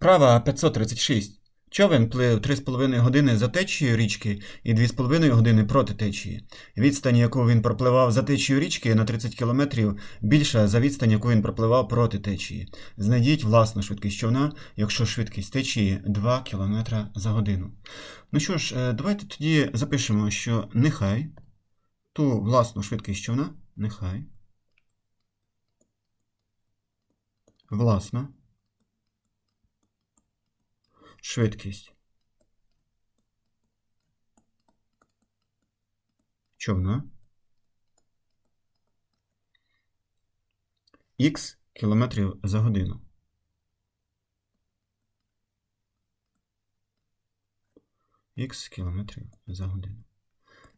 Вправа 536. Човен плив 3,5 години за течією річки і 2,5 години проти течії. Відстань, яку він пропливав за течією річки на 30 км, більша за відстань, яку він пропливав проти течії. Знайдіть власну швидкість човна, якщо швидкість течії 2 км за годину. Ну що ж, е, давайте тоді запишемо, що нехай ту власну швидкість човна, нехай власна швидкість човна х кілометрів за годину. Х кілометрів за годину.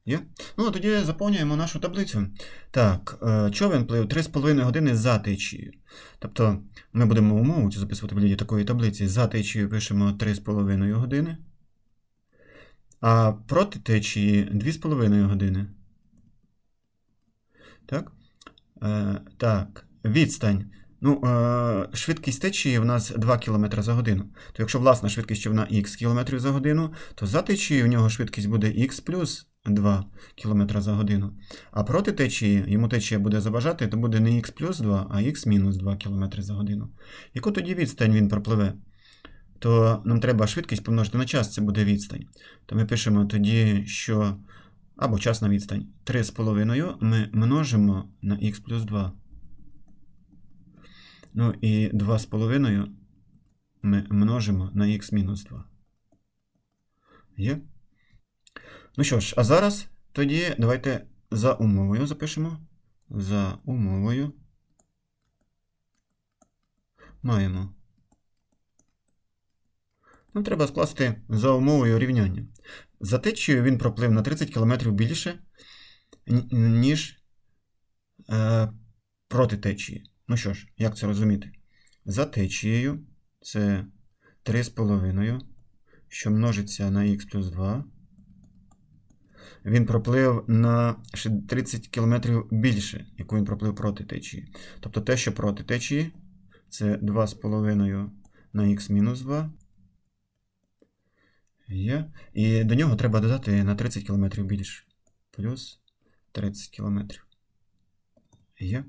Є? Ну, тоді заповнюємо нашу таблицю. Так, е, човен плив 3,5 години за течією. Тобто ми будемо умову записувати в вигляді такої таблиці. За течією пишемо 3,5 години. А проти течії 2,5 години. Так. Е, так, відстань. Ну, е, швидкість течії в нас 2 км за годину. То якщо власна швидкість човна х км за годину, то за течією в нього швидкість буде х плюс 2 км за годину. А проти течії, йому течія буде заважати, то буде не х плюс 2, а х мінус 2 км за годину. Яку тоді відстань він пропливе? То нам треба швидкість помножити на час, це буде відстань. То ми пишемо тоді, що або час на відстань 3,5 ми множимо на х плюс 2. Ну і 2,5 ми множимо на х мінус 2. Є? Ну що ж, а зараз тоді давайте за умовою запишемо. За умовою маємо. Нам треба скласти за умовою рівняння. За течією він проплив на 30 км більше, ніж е, проти течії. Ну що ж, як це розуміти? За течією це 3,5, що множиться на х плюс 2. Він проплив на 30 км більше, яку він проплив проти течії. Тобто те, що проти течії, це 2,5 на х мінус 2. Є. І до нього треба додати на 30 км більше. Плюс 30 км. Є.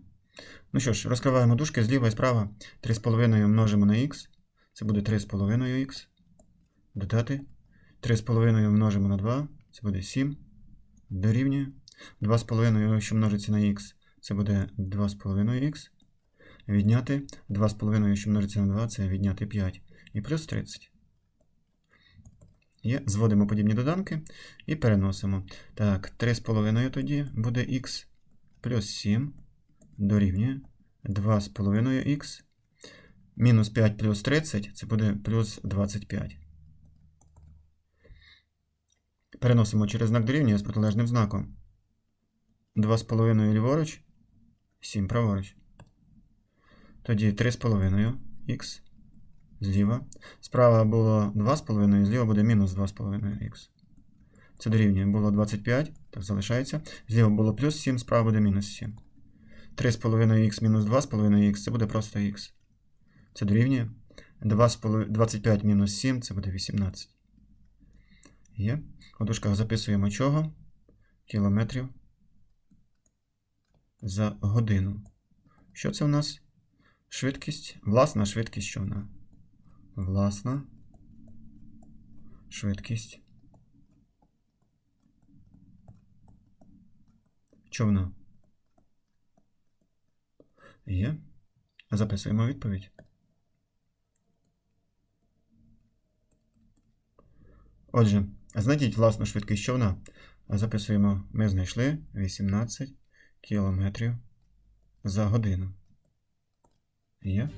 Ну що ж, розкриваємо дужки зліва і справа. 3,5 множимо на х. Це буде 3,5х. Додати. 3,5 множимо на 2. Це буде 7. Дорівнює. 2,5, що множиться на х, це буде 2,5х. Відняти. 2,5, що множиться на 2, це відняти 5. І плюс 30. Є. Зводимо подібні доданки і переносимо. Так, 3,5 тоді буде х плюс 7 дорівнює 2,5х. Мінус 5 плюс 30 це буде плюс 25. Переносимо через знак дорівнює з протилежним знаком. 2,5 ліворуч, 7 праворуч. Тоді 3,5х зліва. Справа було 2,5, зліва буде мінус 2,5х. Це дорівнює було 25, так залишається. Зліва було плюс 7, справа буде мінус 7. 3,5х мінус 2,5х це буде просто х. Це дорівнює 2,5 25 мінус 7 це буде 18. Є. У записуємо чого? Кілометрів за годину. Що це у нас? Швидкість. Власна швидкість човна. Власна швидкість човна. Є. Записуємо відповідь. Отже, знайдіть власну швидкість човна. Записуємо, ми знайшли 18 кілометрів за годину. Є?